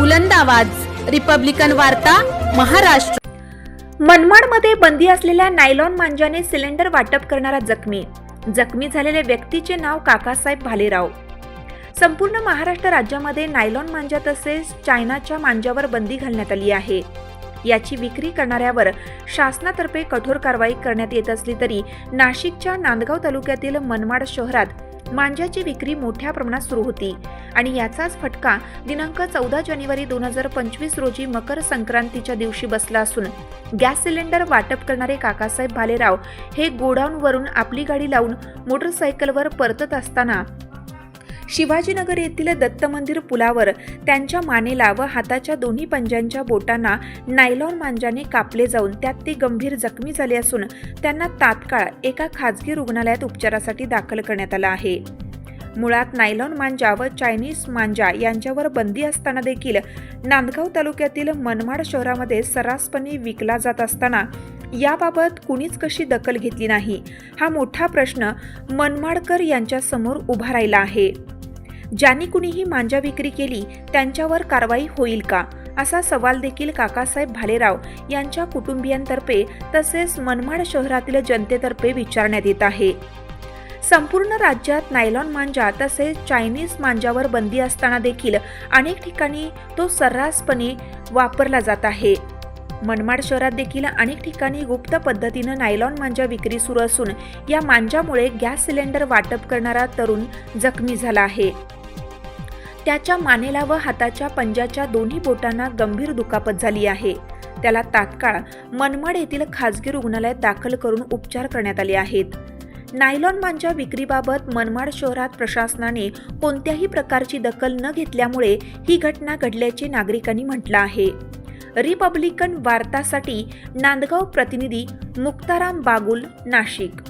बुलंद आवाज. रिपब्लिकन वार्ता महाराष्ट्र. मनमाडमध्ये बंदी असलेल्या नायलॉन मांजाने सिलेंडर वाटप करणारा जखमी. जखमी झालेल्या व्यक्तीचे नाव काकासाहेब भालेराव. संपूर्ण महाराष्ट्र राज्यामध्ये नायलॉन मांजा तसेच चायनाच्या मांजावर बंदी घालण्यात आली आहे. याची विक्री करणाऱ्यावर शासनातर्फे कठोर कारवाई करण्यात येत असली तरी नाशिकच्या नांदगाव तालुक्यातील मनमाड शहरात मांज्याची विक्री मोठ्या प्रमाणात सुरू होती आणि याचाच फटका दिनांक चौदा जानेवारी दोन हजार पंचवीस रोजी मकर संक्रांतीच्या दिवशी बसला असून गॅस सिलेंडर वाटप करणारे काकासाहेब भालेराव हे गोडाऊनवरून आपली गाडी लावून मोटरसायकलवर परतत असताना शिवाजीनगर येथील दत्त मंदिर पुलावर त्यांच्या मानेला व हाताच्या दोन्ही पंजांच्या बोटांना नायलॉन मांजाने कापले जाऊन त्यात ते गंभीर जखमी झाले असून त्यांना तात्काळ एका खाजगी रुग्णालयात उपचारासाठी दाखल करण्यात आलं आहे. मुळात नायलॉन मांजा व चायनीज मांजा यांच्यावर बंदी असताना देखील नांदगाव तालुक्यातील मनमाड शहरामध्ये सर्रासपणे विकला जात असताना याबाबत कुणीच कशी दखल घेतली नाही? हा मोठा प्रश्न मनमाडकर यांच्यासमोर उभा राहिला आहे. ज्यांनी कुणीही मांजा विक्री केली त्यांच्यावर कारवाई होईल का? असा सवाल देखील काकासाहेब भालेराव यांच्या कुटुंबियांतर्फे तसेच मनमाड शहरातील जनतेतर्फे विचारण्यात येत आहे. संपूर्ण राज्यात नायलॉन मांजा तसेच चायनीज मांजावर बंदी असताना देखील अनेक ठिकाणी तो सर्रासपणे वापरला जात आहे. मनमाड शहरात देखील अनेक ठिकाणी गुप्त पद्धतीनं नायलॉन मांजा विक्री सुरू असून या मांजामुळे गॅस सिलेंडर वाटप करणारा तरुण जखमी झाला आहे. त्याच्या मानेला व हाताच्या पंजाच्या दोन्ही बोटांना गंभीर दुखापत झाली आहे. त्याला तात्काळ मनमाड येथील खासगी रुग्णालयात दाखल करून उपचार करण्यात आले आहेत. नायलॉन मांजा विक्रीबाबत मनमाड शहरात प्रशासनाने कोणत्याही प्रकारची दखल न घेतल्यामुळे ही घटना घडल्याचे नागरिकांनी म्हटलं आहे. रिपब्लिकन वार्तासाठी नांदगाव प्रतिनिधी मुक्ताराम बागुल नाशिक.